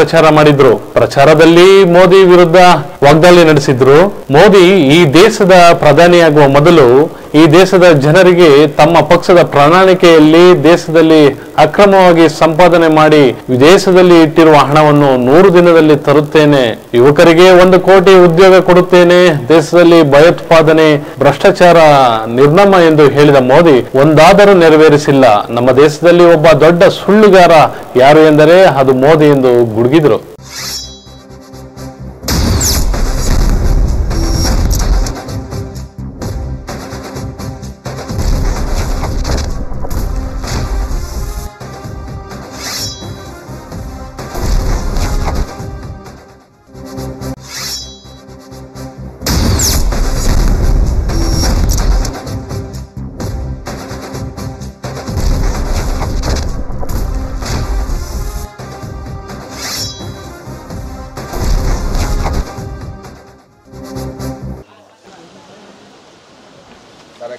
ಪ್ರಚಾರ ಮಾಡಿದ್ರು. ಪ್ರಚಾರದಲ್ಲಿ ಮೋದಿ ವಿರುದ್ಧ ವಾಗ್ದಾಳಿ ನಡೆಸಿದ್ರು. ಮೋದಿ ಈ ದೇಶದ ಪ್ರಧಾನಿಯಾಗುವ ಮೊದಲು ಈ ದೇಶದ ಜನರಿಗೆ ತಮ್ಮ ಪಕ್ಷದ ಪ್ರಣಾಳಿಕೆಯಲ್ಲಿ ದೇಶದಲ್ಲಿ ಅಕ್ರಮವಾಗಿ ಸಂಪಾದನೆ ಮಾಡಿ ವಿದೇಶದಲ್ಲಿ ಇಟ್ಟಿರುವ ಹಣವನ್ನು ನೂರು ದಿನದಲ್ಲಿ ತರುತ್ತೇನೆ. ಯುವಕರಿಗೆ ಒಂದು ಕೋಟಿ ಉದ್ಯೋಗ ಕೊಡುತ್ತೇನೆ. ದೇಶದಲ್ಲಿ ಭಯೋತ್ಪಾದನೆ, ಭ್ರಷ್ಟಾಚಾರ ನಿರ್ನಮ ಎಂದು ಹೇಳಿದ ಮೋದಿ, ಒಂದಾದರೂ ನೆರವೇರಿಸಿಲ್ಲ. ನಮ್ಮ ದೇಶದಲ್ಲಿ ಒಬ್ಬ ದೊಡ್ಡ ಸುಳ್ಳುಗಾರ ಯಾರು ಎಂದರೆ ಅದು ಮೋದಿ ಎಂದು ಗುಡುಗಿದ್ರು.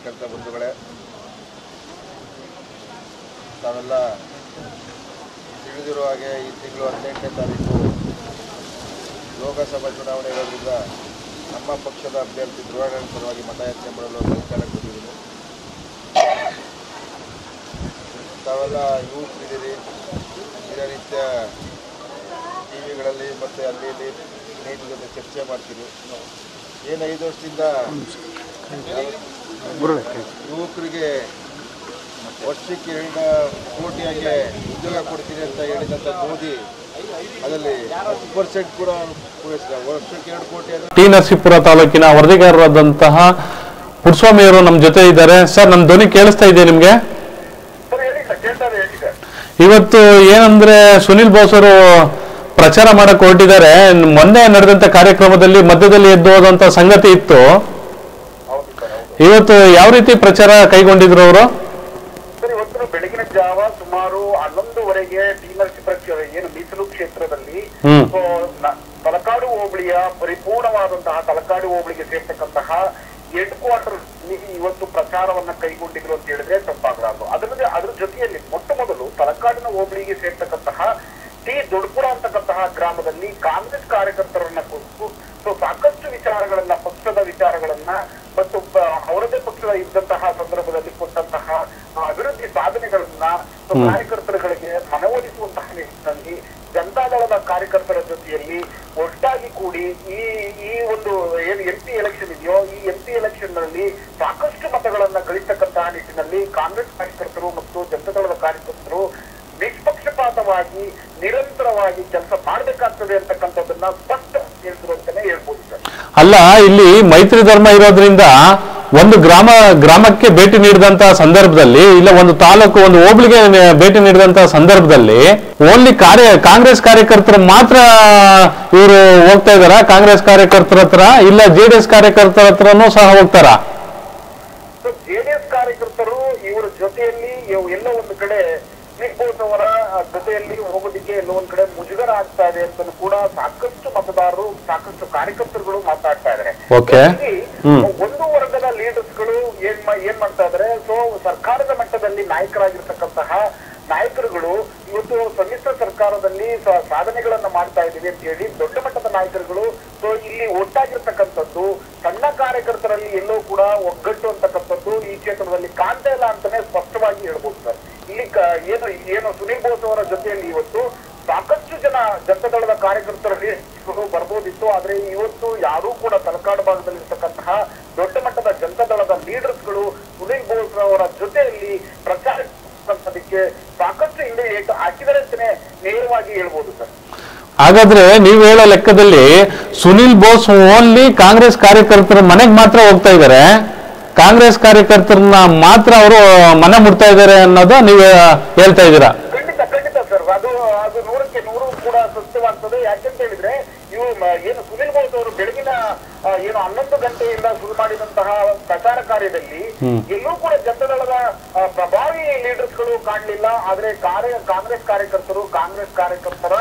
ಕಾರ್ಯಕರ್ತ ಬಂಧುಗಳೇ ತಾವೆಲ್ಲ ತಿಳಿದಿರುವ ಹಾಗೆ ಈ ತಿಂಗಳು ಹದಿನೆಂಟನೇ ತಾರೀಕು ಲೋಕಸಭಾ ಚುನಾವಣೆ ಇರೋದ್ರಿಂದ ನಮ್ಮ ಪಕ್ಷದ ಅಭ್ಯರ್ಥಿ ಧ್ರುವಗಣ ಪರವಾಗಿ ಮತಯಾಚನೆ ಮಾಡಲು ಸರ್ಕಾರ ಕೊಟ್ಟಿದ್ದೀನಿ ತಾವೆಲ್ಲ ಯುವಕರಿದ್ದೀರಿ ದಿನನಿತ್ಯ ಟಿ ವಿಗಳಲ್ಲಿ ಮತ್ತು ಅಲ್ಲಿ ಇಲ್ಲಿ ಸ್ನೇಹಿತರ ಜೊತೆ ಚರ್ಚೆ ಮಾಡ್ತೀವಿ ಏನು ಐದು ವರ್ಷದಿಂದ ಯುವಕರಿಗೆ ವರ್ಷಕ್ಕೆ ಎರಡು ಕೋಟಿಯಾಗಿ ಉದ್ಯೋಗ ಕೊಡ್ತೀನಿ ಅಂತ ಹೇಳಿದಂಥ ಮೋದಿ ಅದರಲ್ಲಿ ಪರ್ಸೆಂಟ್ ಕೂಡ ವರ್ಷಕ್ಕೆ ಎರಡು ಕೋಟಿ ಟಿ ನರಸೀಪುರ ತಾಲೂಕಿನ ವರದಿಗಾರರಾದಂತಹ ಪುಟ್ಸ್ವಾಮಿಯವರು ನಮ್ಮ ಜೊತೆ ಇದ್ದಾರೆ. ಸರ್ ನಮ್ಮ ಧ್ವನಿ ಕೇಳಿಸ್ತಾ ಇದೆ ನಿಮ್ಗೆ? ಇವತ್ತು ಏನಂದ್ರೆ ಸುನಿಲ್ ಬೋಸ್ ಅವರು ಪ್ರಚಾರ ಮಾಡಕ್ ಹೊರಟಿದ್ದಾರೆ. ಮೊನ್ನೆ ನಡೆದಂತ ಕಾರ್ಯಕ್ರಮದಲ್ಲಿ ಮಧ್ಯದಲ್ಲಿ ಎದ್ದು ಹೋದಂತ ಸಂಗತಿ ಇತ್ತು. ಇವತ್ತು ಯಾವ ರೀತಿ ಪ್ರಚಾರ ಕೈಗೊಂಡಿದ್ರು ಅವರು? ಸರ್ ಇವತ್ತು ಬೆಳಗಿನ ಜಾವ ಸುಮಾರು ಹನ್ನೊಂದುವರೆಗೆ ಟಿ ನರಸೀಪುರ ಕ್ಷೇ- ಏನು ಮೀಸಲು ಕ್ಷೇತ್ರದಲ್ಲಿ ತಲಕಾಡು ಹೋಬಳಿಯ ಪರಿಪೂರ್ಣವಾದಂತಹ ತಲಕಾಡು ಹೋಬಳಿಗೆ ಸೇರ್ತಕ್ಕಂತಹ ಹೆಡ್ ಕ್ವಾರ್ಟರ್ ಇವತ್ತು ಪ್ರಚಾರವನ್ನ ಕೈಗೊಂಡಿದ್ರು ಅಂತ ಹೇಳಿದ್ರೆ ತಪ್ಪಾಗಲಾರದು ಅದರಲ್ಲಿ ಅದ್ರ ಜೊತೆಯಲ್ಲಿ ಮೊಟ್ಟ ಮೊದಲು ತಲಕಾಡಿನ ಹೋಬಳಿಗೆ ಸೇರ್ತಕ್ಕಂತಹ ಟಿ ದೊಡ್ಪುರ ಅಂತಕ್ಕಂತಹ ಗ್ರಾಮದಲ್ಲಿ ಕಾಂಗ್ರೆಸ್ ಕಾರ್ಯಕರ್ತರನ್ನ ಕುರಿತು ಸೊ ಸಾಕಷ್ಟು ಇದ್ದಂತಹ ಸಂದರ್ಭದಲ್ಲಿ ಕೊಟ್ಟಂತಹ ಅಭಿವೃದ್ಧಿ ಸಾಧನೆಗಳನ್ನ ಕಾರ್ಯಕರ್ತರುಗಳಿಗೆ ಮನವೊಲಿಸುವಂತಹ ನಿಟ್ಟಿನಲ್ಲಿ ಜನತಾದಳದ ಕಾರ್ಯಕರ್ತರ ಜೊತೆಯಲ್ಲಿ ಒಟ್ಟಾಗಿ ಕೂಡಿ ಈ ಈ ಒಂದು ಏನ್ ಎಂ ಪಿ ಎಲೆಕ್ಷನ್ ಇದೆಯೋ, ಈ ಎಂ ಪಿ ಎಲೆಕ್ಷನ್ನಲ್ಲಿ ಸಾಕಷ್ಟು ಮತಗಳನ್ನ ಗಳಿಸತಕ್ಕಂತಹ ನಿಟ್ಟಿನಲ್ಲಿ ಕಾಂಗ್ರೆಸ್ ಕಾರ್ಯಕರ್ತರು ಮತ್ತು ಜನತಾದಳದ ಕಾರ್ಯಕರ್ತರು ನಿಷ್ಪಕ್ಷಪಾತವಾಗಿ, ನಿರಂತರವಾಗಿ ಕೆಲಸ ಮಾಡಬೇಕಾಗ್ತದೆ ಅಂತಕ್ಕಂಥದ್ದನ್ನ ಸ್ಪಷ್ಟ ಅಂತಾನೆ ಹೇಳ್ಬೋದು ಸರ್. ಅಲ್ಲ, ಇಲ್ಲಿ ಮೈತ್ರಿ ಧರ್ಮ ಇರೋದ್ರಿಂದ ಒಂದು ಗ್ರಾಮ, ಗ್ರಾಮಕ್ಕೆ ಭೇಟಿ ನೀಡಿದಂತಹ ಸಂದರ್ಭದಲ್ಲಿ, ಇಲ್ಲ ಒಂದು ತಾಲೂಕು, ಒಂದು ಹೋಬಳಿಗೆ ಭೇಟಿ ನೀಡಿದಂತಹ ಸಂದರ್ಭದಲ್ಲಿ, ಓನ್ಲಿ ಕಾರ್ಯ, ಕಾಂಗ್ರೆಸ್ ಕಾರ್ಯಕರ್ತರು ಮಾತ್ರ ಇವರು ಹೋಗ್ತಾ ಇದಾರ ಕಾಂಗ್ರೆಸ್ ಕಾರ್ಯಕರ್ತರ ಹತ್ರ, ಇಲ್ಲ ಜೆ ಡಿ ಎಸ್ ಕಾರ್ಯಕರ್ತರ ಹತ್ರನೂ ಸಹ ಹೋಗ್ತಾರಾ? ಜೆಡಿಎಸ್ ಕಾರ್ಯಕರ್ತರು ಇವರ ಜೊತೆಯಲ್ಲಿ ಎಲ್ಲ ಒಂದು ಕಡೆ ಬೋಸ್ ಅವರ ಜೊತೆಯಲ್ಲಿ ಹೋಗೋದಿಕ್ಕೆ ಎಲ್ಲೋ ಒಂದ್ ಕಡೆ ಮುಜುಗರ ಆಗ್ತಾ ಇದೆ ಅಂತ ಕೂಡ ಸಾಕಷ್ಟು ಮತದಾರರು ಸಾಕಷ್ಟು ಕಾರ್ಯಕರ್ತರುಗಳು ಮಾತಾಡ್ತಾ ಇದ್ದಾರೆ. ಹ್ಮ್. ಒಂದು ವರ್ಗದ ಲೀಡರ್ಸ್ಗಳು ಏನ್ ಮಾ- ಏನ್ ಮಾಡ್ತಾ ಇದಾರೆ ಸೊ ಸರ್ಕಾರದ ಮಟ್ಟದಲ್ಲಿ ನಾಯಕರಾಗಿರ್ತಕ್ಕಂತಹ ನಾಯಕರುಗಳು ಇವತ್ತು ಸಮ್ಮಿಶ್ರ ಸರ್ಕಾರದಲ್ಲಿ ಸಾಧನೆಗಳನ್ನ ಮಾಡ್ತಾ ಇದೀವಿ ಅಂತ ಹೇಳಿ ದೊಡ್ಡ ಮಟ್ಟದ ನಾಯಕರುಗಳು ಸೊ ಇಲ್ಲಿ ಒಟ್ಟಾಗಿರ್ತಕ್ಕಂಥದ್ದು ಸಣ್ಣ ಕಾರ್ಯಕರ್ತರಲ್ಲಿ ಎಲ್ಲೋ ಕೂಡ ಒಗ್ಗಟ್ಟು ಅಂತಕ್ಕಂಥದ್ದು ಈ ಕ್ಷೇತ್ರದಲ್ಲಿ ಕಾಣ್ತಾ ಇಲ್ಲ ಅಂತಾನೆ ಸ್ಪಷ್ಟವಾಗಿ ಕ- ಏನು ಏನು ಸುನೀಲ್ ಬೋಸ್ ಅವರ ಜೊತೆಯಲ್ಲಿ ಇವತ್ತು ಸಾಕಷ್ಟು ಜನ ಜನತಾದಳದ ಕಾರ್ಯಕರ್ತರಲ್ಲಿ ಬರ್ಬೋದಿತ್ತು, ಆದ್ರೆ ಇವತ್ತು ಯಾರೂ ಕೂಡ ತಲಕಾಡು ಭಾಗದಲ್ಲಿ ಇರ್ತಕ್ಕಂತಹ ದೊಡ್ಡ ಮಟ್ಟದ ಜನತಾದಳದ ಲೀಡರ್ಸ್ಗಳು ಸುನೀಲ್ ಬೋಸ್ ಅವರ ಜೊತೆಯಲ್ಲಿ ಪ್ರಚಾರ ಸಾಕಷ್ಟು ಹಿಂದೆ ಹಾಕಿದರೆ ಅಂತಾನೆ ನೇರವಾಗಿ ಹೇಳ್ಬೋದು ಸರ್. ಹಾಗಾದ್ರೆ ನೀವು ಹೇಳೋ ಲೆಕ್ಕದಲ್ಲಿ ಸುನಿಲ್ ಬೋಸ್ ಓನ್ಲಿ ಕಾಂಗ್ರೆಸ್ ಕಾರ್ಯಕರ್ತರ ಮನೆಗೆ ಮಾತ್ರ ಹೋಗ್ತಾ ಇದ್ದಾರೆ ಕಾಂಗ್ರೆಸ್ ಕಾರ್ಯಕರ್ತರನ್ನ ಮಾತ್ರ ಅವರು ಮನೆ ಮುಟ್ತಾ ಇದ್ದಾರೆ ಅನ್ನೋದು ನೀವು ಹೇಳ್ತಾ ಇದ್ದೀರಾ? ಖಂಡಿತ ಖಂಡಿತ ಸರ್. ಅದು ಅದು ನೂರಕ್ಕೆ ನೂರು ಕೂಡ ಸತ್ಯವಾಗ್ತದೆ. ಯಾಕೆಂತ ಹೇಳಿದ್ರೆ ಇವು ಏನು ಸುನಿಲ್ ಬೋಸ್ ಅವರು ಬೆಳಗಿನ ಏನು ಹನ್ನೊಂದು ಗಂಟೆಯಿಂದ ಶುರು ಮಾಡಿದಂತಹ ಪ್ರಚಾರ ಕಾರ್ಯದಲ್ಲಿ ಎಲ್ಲೂ ಕೂಡ ಜನತಾದಳದ ಪ್ರಭಾವಿ ಪ್ರಭಾವಿ ಲೀಡರ್ಸ್ಗಳು ಕಾಣಲಿಲ್ಲ. ಆದ್ರೆ ಕಾರ್ಯ ಕಾಂಗ್ರೆಸ್ ಕಾರ್ಯಕರ್ತರು ಕಾಂಗ್ರೆಸ್ ಕಾರ್ಯಕರ್ತರ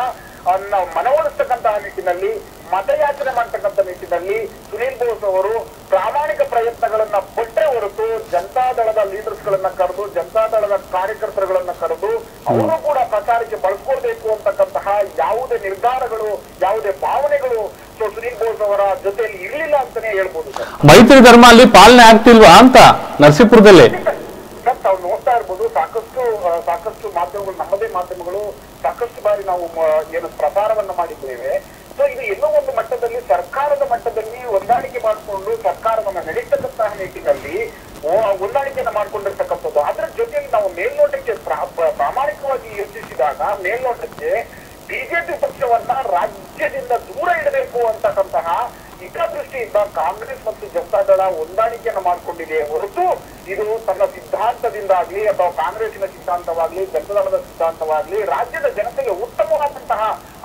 ಮನವೊಲಿಸ್ತಕ್ಕಂತಹ ನಿಟ್ಟಿನಲ್ಲಿ ಮತಯಾಚನೆ ಮಾಡ್ತಕ್ಕಂಥ ನಿಟ್ಟಿನಲ್ಲಿ ಸುನೀಲ್ ಬೋಸ್ ಅವರು ಪ್ರಯತ್ನಗಳನ್ನ ಪಟ್ಟೆ ಹೊರತು ಜನತಾದಳದ ಲೀಡರ್ಸ್ ಗಳನ್ನ ಕರೆದು ಜನತಾದಳದ ಕಾರ್ಯಕರ್ತರುಗಳನ್ನ ಕರೆದು ಅವರು ಕೂಡ ಪ್ರಚಾರಕ್ಕೆ ಬಳಸ್ಕೊಳ್ಬೇಕು ಅಂತಕ್ಕಂತಹ ಯಾವುದೇ ನಿರ್ಧಾರಗಳು ಯಾವುದೇ ಭಾವನೆಗಳು ಸೊ ಸುನೀಲ್ ಬೋಸ್ ಅವರ ಜೊತೆಯಲ್ಲಿ ಇರಲಿಲ್ಲ ಅಂತಾನೆ ಹೇಳ್ಬೋದು ಮೈತ್ರಿ ಧರ್ಮ ಅಲ್ಲಿ ಪಾಲನೆ ಆಗ್ತಿಲ್ವಾ ಅಂತ ನರಸೀಪುರದಲ್ಲಿ? ತಾವು ನೋಡ್ತಾ ಇರ್ಬೋದು ಸಾಕಷ್ಟು ಸಾಕಷ್ಟು ಮಾಧ್ಯಮಗಳು ನಮ್ಮದೇ ಮಾಧ್ಯಮಗಳು ಸಾಕಷ್ಟು ಬಾರಿ ನಾವು ಏನು ಪ್ರಸಾರವನ್ನ ಮಾಡಿದ್ದೇವೆ ಸೊ ಇದು ಎಲ್ಲೋ ಒಂದು ಮಟ್ಟದಲ್ಲಿ ಸರ್ಕಾರದ ಮಟ್ಟದಲ್ಲಿ ಹೊಂದಾಣಿಕೆ ಮಾಡಿಕೊಂಡು ಸರ್ಕಾರವನ್ನ ನಡೆಸತಕ್ಕಂತಹ ನಿಟ್ಟಿನಲ್ಲಿ ಓ- ಹೊಂದಾಣಿಕೆಯನ್ನ ಮಾಡ್ಕೊಂಡಿರ್ತಕ್ಕಂಥದ್ದು ಅದರ ಜೊತೆಯಲ್ಲಿ ನಾವು ಮೇಲ್ನೋಟಕ್ಕೆ ಪ್ರಾ- ಪ್ರ- ಪ್ರಾಮಾಣಿಕವಾಗಿ ಯೋಚಿಸಿದಾಗ ಮೇಲ್ನೋಟಕ್ಕೆ ಬಿಜೆಪಿ ಪಕ್ಷವನ್ನ ರಾಜ್ಯದಿಂದ ದೂರ ಇಡಬೇಕು ಅಂತಕ್ಕಂತಹ ಹಿತದೃಷ್ಟಿಯಿಂದ ಕಾಂಗ್ರೆಸ್ ಮತ್ತು ಜನತಾದಳ ಹೊಂದಾಣಿಕೆಯನ್ನು ಮಾಡಿಕೊಂಡಿದೆ ಹೊರತು ಇದು ತನ್ನ ಸಿದ್ಧಾಂತದಿಂದಾಗ್ಲಿ ಅಥವಾ ಕಾಂಗ್ರೆಸ್ಸಿನ ಸಿದ್ಧಾಂತವಾಗ್ಲಿ ಜನತಾದಳದ ಸಿದ್ಧಾಂತವಾಗ್ಲಿ, ರಾಜ್ಯದ ಜನತೆಗೆ ಉತ್ತಮವಾದಂತಹ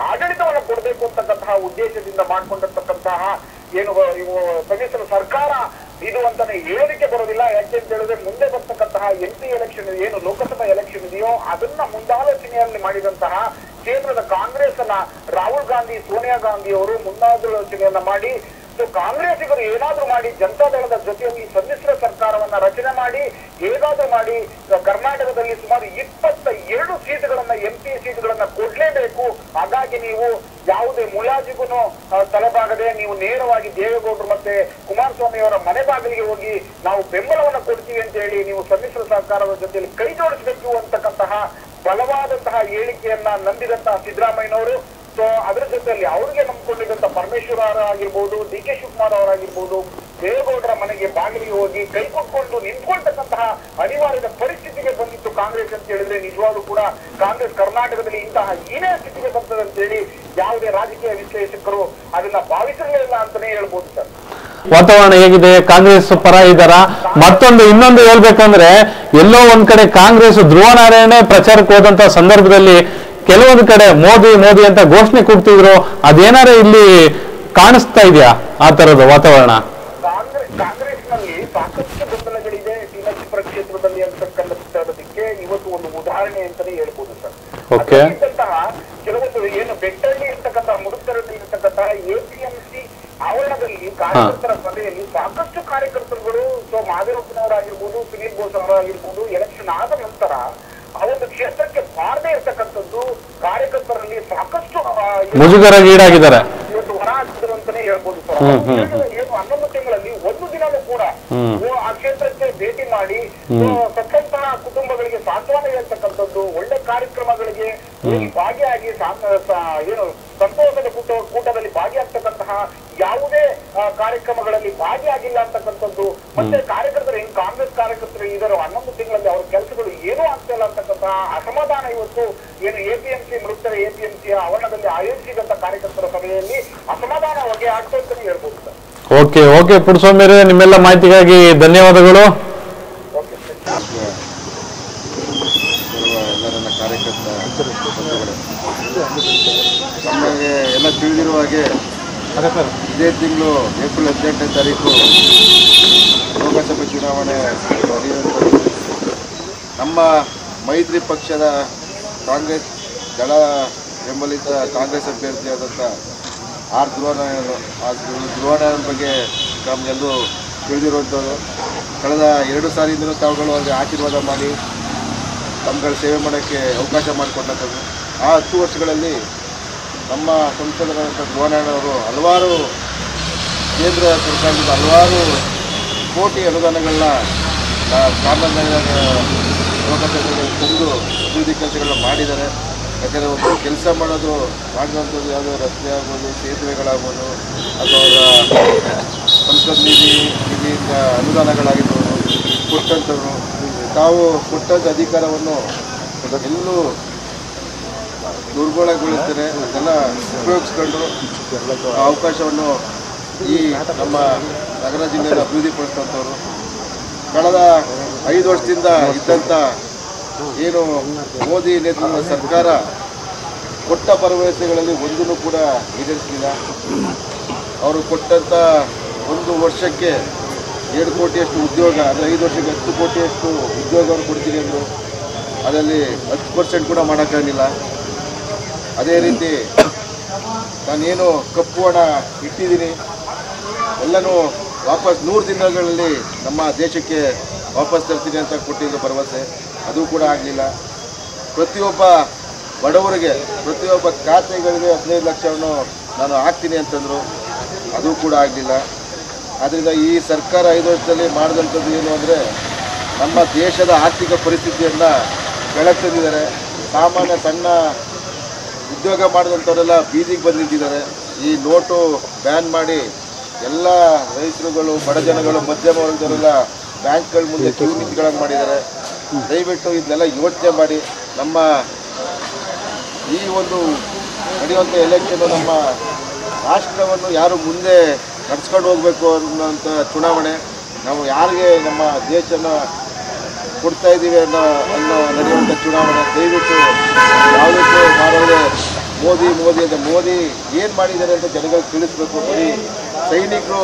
ಆಡಳಿತವನ್ನು ಕೊಡಬೇಕು ಅಂತಕ್ಕಂತಹ ಉದ್ದೇಶದಿಂದ ಮಾಡಿಕೊಂಡಿರ್ತಕ್ಕಂತಹ ಏನು ಸಮ್ಮಿಶ್ರ ಸರ್ಕಾರ ಇದು ಅಂತಾನೆ ಹೇಳಲಿಕ್ಕೆ ಬರೋದಿಲ್ಲ. ಯಾಕೆ ಅಂತ ಹೇಳಿದ್ರೆ ಮುಂದೆ ಬರ್ತಕ್ಕಂತಹ ಎಂ ಪಿ ಎಲೆಕ್ಷನ್ ಏನು, ಲೋಕಸಭಾ ಎಲೆಕ್ಷನ್ ಇದೆಯೋ, ಅದನ್ನ ಮುಂದಾಲೋಚನೆಯಲ್ಲಿ ಮಾಡಿದಂತಹ ಕೇಂದ್ರದ ಕಾಂಗ್ರೆಸ್ ಅನ್ನ ರಾಹುಲ್ ಗಾಂಧಿ, ಸೋನಿಯಾ ಗಾಂಧಿ ಅವರು ಮುಂದಾಲೋಚನೆಯನ್ನ ಮಾಡಿ, ಸೊ ಕಾಂಗ್ರೆಸ್ಸಿಗರು ಏನಾದ್ರೂ ಮಾಡಿ ಜನತಾದಳದ ಜೊತೆಯಲ್ಲಿ ಸಮ್ಮಿಶ್ರ ಸರ್ಕಾರವನ್ನ ರಚನೆ ಮಾಡಿ, ಹೇಗಾದ್ರೂ ಮಾಡಿ, ಕರ್ನಾಟಕದಲ್ಲಿ ಸುಮಾರು ಇಪ್ಪತ್ತ ಎರಡು ಸೀಟುಗಳನ್ನ ಎಂ ಪಿ ಸೀಟುಗಳನ್ನ ಕೊಡ್ಲೇಬೇಕು. ಹಾಗಾಗಿ ನೀವು ಯಾವುದೇ ಮುಲಾಜಿಗೂ ತಲೆಬಾಗದೆ ನೀವು ನೇರವಾಗಿ ದೇವೇಗೌಡರು ಮತ್ತೆ ಕುಮಾರಸ್ವಾಮಿ ಅವರ ಮನೆ ಬಾಗಿಲಿಗೆ ಹೋಗಿ ನಾವು ಬೆಂಬಲವನ್ನು ಕೊಡ್ತೀವಿ ಅಂತ ಹೇಳಿ ನೀವು ಸಮ್ಮಿಶ್ರ ಸರ್ಕಾರದ ಜೊತೆಯಲ್ಲಿ ಕೈ ಜೋಡಿಸಬೇಕು ಅಂತಕ್ಕಂತಹ ಬಲವಾದಂತಹ ಹೇಳಿಕೆಯನ್ನ ನಂಬಿದಂತಹ ಸಿದ್ದರಾಮಯ್ಯನವರು. ಸೊ ಅದರ ಜೊತೆಯಲ್ಲಿ ಅವರಿಗೆ ನಂಬಿಕೊಂಡಿದ್ದಂತ ಪರಮೇಶ್ವರ ಆಗಿರ್ಬೋದು ಡಿ ಕೆ ಶಿವಕುಮಾರ್ ಅವರಾಗಿರ್ಬೋದು ದೇವೇಗೌಡರ ಮನೆಗೆ ಬಾಗಿಲಿಗೆ ಹೋಗಿ ಕೈ ಕೊಟ್ಕೊಂಡು ನಿಂತ್ಕೊಂಡಂತಹ ಅನಿವಾರ್ಯದ ಪರಿಸ್ಥಿತಿಗೆ ಬಂದಿತ್ತು ಕಾಂಗ್ರೆಸ್ ಅಂತ ಹೇಳಿದ್ರೆ ನಿಜವಾಗ್ಲೂ ಕೂಡ ಕಾಂಗ್ರೆಸ್ ಕರ್ನಾಟಕದಲ್ಲಿ ಇಂತಹ ಏನೇ ಸ್ಥಿತಿಗೆ ಬರ್ತದೆ ಅಂತ ಹೇಳಿ ಯಾವುದೇ ರಾಜಕೀಯ ವಿಶ್ಲೇಷಕರು ಅದನ್ನ ಭಾವಿಸಿರಲಿಲ್ಲ ಅಂತಾನೆ ಹೇಳ್ಬೋದು ಸರ್. ವಾತಾವರಣ ಹೇಗಿದೆ? ಕಾಂಗ್ರೆಸ್ ಪರ ಇದ್ದಾರ ಮತ್ತೊಂದು ಇನ್ನೊಂದು ಹೇಳ್ಬೇಕಂದ್ರೆ ಎಲ್ಲೋ ಒಂದ್ ಕಡೆ ಕಾಂಗ್ರೆಸ್ ಧ್ರುವ ನಾರಾಯಣ ಪ್ರಚಾರಕ್ಕೆ ಹೋದಂತ ಸಂದರ್ಭದಲ್ಲಿ ಕೆಲವೊಂದು ಕಡೆ ಮೋದಿ ಮೋದಿ ಅಂತ ಘೋಷಣೆ ಕೊಡ್ತಿದ್ರು ಅದೇನಾರ ಇಲ್ಲಿ ಕಾಣಿಸ್ತಾ ಇದೆಯಾ ಆ ತರದ ವಾತಾವರಣ? ಗೊಂದಲಗಳಿದೆ. ಟಿನರಸೀಪುರ ಕ್ಷೇತ್ರದಲ್ಲಿ ಅಂತಕ್ಕಂಥದ್ದಕ್ಕೆ ಇವತ್ತು ಒಂದು ಉದಾಹರಣೆ ಅಂತಾನೆ ಹೇಳ್ಬೋದು ಸರ್. ಅದಕ್ಕಿಂತಹ ಕೆಲವೊಂದು ಏನು ಬೆಟ್ಟಳ್ಳಿ ಇರ್ತಕ್ಕಂಥ ಮುಡುಕರಲ್ಲಿ ಇರ್ತಕ್ಕಂತಹ ಎಪಿಎಂಸಿ ಆವರಣದಲ್ಲಿ ಕಾರ್ಯಕರ್ತರ ಸಭೆಯಲ್ಲಿ ಸಾಕಷ್ಟು ಕಾರ್ಯಕರ್ತರುಗಳು ಸೊ ಮಾದೇವಪ್ಪನವರಾಗಿರ್ಬೋದು ಸುನೀಲ್ ಬೋಸ್ ಅವರಾಗಿರ್ಬೋದು ಎಲೆಕ್ಷನ್ ಆದ ನಂತರ ಆ ಒಂದು ಕ್ಷೇತ್ರಕ್ಕೆ ಬಾರದೇ ಇರ್ತಕ್ಕಂಥದ್ದು ಕಾರ್ಯಕರ್ತರಲ್ಲಿ ಸಾಕಷ್ಟು ಇವತ್ತು ಹೊರ ಹಾಕಿದ್ರು ಅಂತಾನೆ ಹೇಳ್ಬೋದು ಸರ್ ಹ್ಮ್, ಹ್ಮ್, ಏನು- ಏನು ಹನ್ನೊಂದು ತಿಂಗಳಲ್ಲಿ ಒಂದು ದಿನನೂ ಕೂಡ ಓ, ಆ ಕ್ಷೇತ್ರಕ್ಕೆ ಭೇಟಿ ಮಾಡಿ. ಸತ್ತಂತಹ ಕುಟುಂಬಗಳಿಗೆ ಸಾಂತ್ವನ ಹೇಳ್ತಕ್ಕಂಥದ್ದು ಒಳ್ಳೆ ಕಾರ್ಯಕ್ರಮಗಳಿಗೆ ಭಾಗಿಯಾಗಿ ಏನು ಸಂತೋಷದ ಕೂಟ ಕೂಟದಲ್ಲಿ ಭಾಗಿಯಾಗ್ತಕ್ಕಂತಹ ಯಾವುದೇ ಕಾರ್ಯಕ್ರಮಗಳಲ್ಲಿ ಭಾಗಿಯಾಗಿಲ್ಲ ಅಂತಕ್ಕಂಥದ್ದು. ಮತ್ತೆ ಕಾರ್ಯಕರ್ತರು ಏನ್ ಕಾಂಗ್ರೆಸ್ ಕಾರ್ಯಕರ್ತರು ಇದಾರೋ ಹನ್ನೊಂದು ತಿಂಗಳಲ್ಲಿ ಅವ್ರ ಕೆಲಸಗಳು ಏನೂ ಆಗ್ತಾ ಇಲ್ಲ ಅಂತಕ್ಕಂತಹ ಅಸಮಾಧಾನ ಇವತ್ತು ಏನು ಎಪಿಎಂಸಿ ಮೃತರ ಎಪಿಎಂಸಿಯ ಆವರಣದಲ್ಲಿ ಆಯೋಜಿಸಿದಂತ ಕಾರ್ಯಕರ್ತರ ಸಭೆಯಲ್ಲಿ ಅಸಮಾಧಾನ ಹೊಗೆ ಆಗ್ತಾ ಅಂತಾನೆ ಹೇಳ್ಬೋದು ಸರ್. ಓಕೆ ಓಕೆ ಪುರುಸ್ವಾಮಿರೇ ನಿಮ್ಮೆಲ್ಲ ಮಾಹಿತಿಗಾಗಿ ಧನ್ಯವಾದಗಳು. ಬರುವ ಎಲ್ಲರನ್ನ ಕಾರ್ಯಕರ್ತ. ನಮಗೆ ಎಲ್ಲ ತಿಳಿದಿರುವ ಹಾಗೆ ಇದೇ ತಿಂಗಳು ಏಪ್ರಿಲ್ ಹದಿನೆಂಟನೇ ತಾರೀಕು ಲೋಕಸಭೆ ಚುನಾವಣೆ ನಮ್ಮ ಮೈತ್ರಿ ಪಕ್ಷದ ಕಾಂಗ್ರೆಸ್ ದಳ ಬೆಂಬಲಿತ ಕಾಂಗ್ರೆಸ್ ಅಭ್ಯರ್ಥಿಯಾದಂಥ ಆರ್ ಧ್ರುವನಾರಾಯಣ ಆ ಧ್ರು- ಧ್ರುವನಾರಾಯಣ ಬಗ್ಗೆ ನಮಗೆಲ್ಲರೂ ತಿಳಿದಿರುವಂಥದ್ದು. ಕಳೆದ ಎರಡು ಸಾರಿಯಿಂದಲೂ ತಾವುಗಳು ಅವರಿಗೆ ಆಶೀರ್ವಾದ ಮಾಡಿ ತಮ್ಮಗಳ ಸೇವೆ ಮಾಡೋಕ್ಕೆ ಅವಕಾಶ ಮಾಡಿಕೊಟ್ಟಂಥದ್ದು. ಆ ಹತ್ತು ವರ್ಷಗಳಲ್ಲಿ ನಮ್ಮ ಸಂಸದರಾದಂಥ ಅವರು ಹಲವಾರು ಕೇಂದ್ರ ಸರ್ಕಾರದಿಂದ ಹಲವಾರು ಕೋಟಿ ಅನುದಾನಗಳನ್ನ ಲೋಕಸಭೆಗೆ ತಂದು ಅಭಿವೃದ್ಧಿ ಕೆಲಸಗಳನ್ನ ಮಾಡಿದ್ದಾರೆ. ಯಾಕಂದರೆ ಒಬ್ಬರು ಕೆಲಸ ಮಾಡೋದು ಮಾಡಿದಂಥದ್ದು ಯಾವುದೋ ರಸ್ತೆ ಆಗ್ಬೋದು, ಸೇತುವೆಗಳಾಗ್ಬೋದು, ಅಥವಾ ಸಂಸತ್ ನಿಧಿ ನಿಧಿಯಿಂದ ಅನುದಾನಗಳಾಗಿರ್ಬೋದು, ಕೊಟ್ಟಂಥವ್ರು, ತಾವು ಕೊಟ್ಟಂಥ ಅಧಿಕಾರವನ್ನು ಎಲ್ಲೂ ದುರ್ಬಲಗೊಳಿಸ್ತಾರೆ ಅದೆಲ್ಲ ಉಪಯೋಗಿಸ್ಕೊಂಡು ಅವಕಾಶವನ್ನು ಈ ನಮ್ಮ ನಗರ ಜಿಲ್ಲೆಯನ್ನು ಅಭಿವೃದ್ಧಿಪಡಿಸಿದಂಥವ್ರು. ಕಳೆದ ಐದು ವರ್ಷದಿಂದ ಇದ್ದಂಥ ಏನು ಮೋದಿ ನೇತೃತ್ವದ ಸರ್ಕಾರ ಕೊಟ್ಟ ಭರವಸೆಗಳಲ್ಲಿ ಒಂದನ್ನು ಕೂಡ ಈಡೇರಿಸಲಿಲ್ಲ ಅವರು ಕೊಟ್ಟಂಥ ಒಂದು ವರ್ಷಕ್ಕೆ ಎರಡು ಕೋಟಿಯಷ್ಟು ಉದ್ಯೋಗ ಅಂದರೆ ಐದು ವರ್ಷಕ್ಕೆ ಹತ್ತು ಕೋಟಿಯಷ್ಟು ಉದ್ಯೋಗವನ್ನು ಕೊಡ್ತೀನಿ ಅಂದರು, ಅದರಲ್ಲಿ ಹತ್ತು ಪರ್ಸೆಂಟ್ ಕೂಡ ಮಾಡೋಕ್ಕಾಗಲಿಲ್ಲ. ಅದೇ ರೀತಿ ನಾನೇನು ಕಪ್ಪು ಹಣ ಇಟ್ಟಿದ್ದೀನಿ, ಎಲ್ಲನೂ ವಾಪಸ್ ನೂರು ದಿನಗಳಲ್ಲಿ ನಮ್ಮ ದೇಶಕ್ಕೆ ವಾಪಸ್ ತರ್ತೀನಿ ಅಂತ ಕೊಟ್ಟಿದ್ದು ಭರವಸೆ, ಅದು ಕೂಡ ಆಗಲಿಲ್ಲ. ಪ್ರತಿಯೊಬ್ಬ ಬಡವರಿಗೆ, ಪ್ರತಿಯೊಬ್ಬ ಖಾತೆಗಳಿಗೆ ಹದಿನೈದು ಲಕ್ಷವನ್ನು ನಾನು ಹಾಕ್ತೀನಿ ಅಂತಂದರು, ಅದು ಕೂಡ ಆಗಲಿಲ್ಲ. ಆದ್ದರಿಂದ ಈ ಸರ್ಕಾರ ಐದು ವರ್ಷದಲ್ಲಿ ಮಾಡಿದಂಥದ್ದು ಏನು ಅಂದರೆ ನಮ್ಮ ದೇಶದ ಆರ್ಥಿಕ ಪರಿಸ್ಥಿತಿಯನ್ನು ತಂದಿದ್ದಾರೆ ಸಾಮಾನ್ಯ ಸಣ್ಣ ಉದ್ಯೋಗ ಮಾಡಿದಂಥವರೆಲ್ಲ ಬೀದಿಗೆ ಬಂದು ನಿಂತಿದ್ದಾರೆ ಈ ನೋಟು ಬ್ಯಾನ್ ಮಾಡಿ ಎಲ್ಲ ರೈತರುಗಳು, ಬಡ ಜನಗಳು, ಮಧ್ಯಮ ವರ್ಗದವರೆಲ್ಲ ಬ್ಯಾಂಕ್ಗಳ ಮುಂದೆ ಕ್ಯೂ ಮಾಡಿದ್ದಾರೆ. ದಯವಿಟ್ಟು ಇದನ್ನೆಲ್ಲ ಯೋಚನೆ ಮಾಡಿ ನಮ್ಮ ಈ ಒಂದು ನಡೆಯುವಂಥ ಎಲೆಕ್ಷನ್ ನಮ್ಮ ರಾಷ್ಟ್ರವನ್ನು ಯಾರು ಮುಂದೆ ನಡ್ಸ್ಕೊಂಡು ಹೋಗಬೇಕು ಅನ್ನೋಂಥ ಚುನಾವಣೆ. ನಾವು ಯಾರಿಗೆ ನಮ್ಮ ದೇಶನ ಕೊಡ್ತಾ ಇದ್ದೀವಿ ಅನ್ನೋ ಅನ್ನೋ ನಡೆಯುವಂಥ ಚುನಾವಣೆ. ದಯವಿಟ್ಟು ಯಾವುದಕ್ಕೂ ಮಾಡೋದೇ ಮೋದಿ ಮೋದಿ ಅಂತ, ಮೋದಿ ಏನು ಮಾಡಿದ್ದಾರೆ ಅಂತ ಜನಗಳಿಗೆ ತಿಳಿಸ್ಬೇಕು. ಬರೀ ಸೈನಿಕರು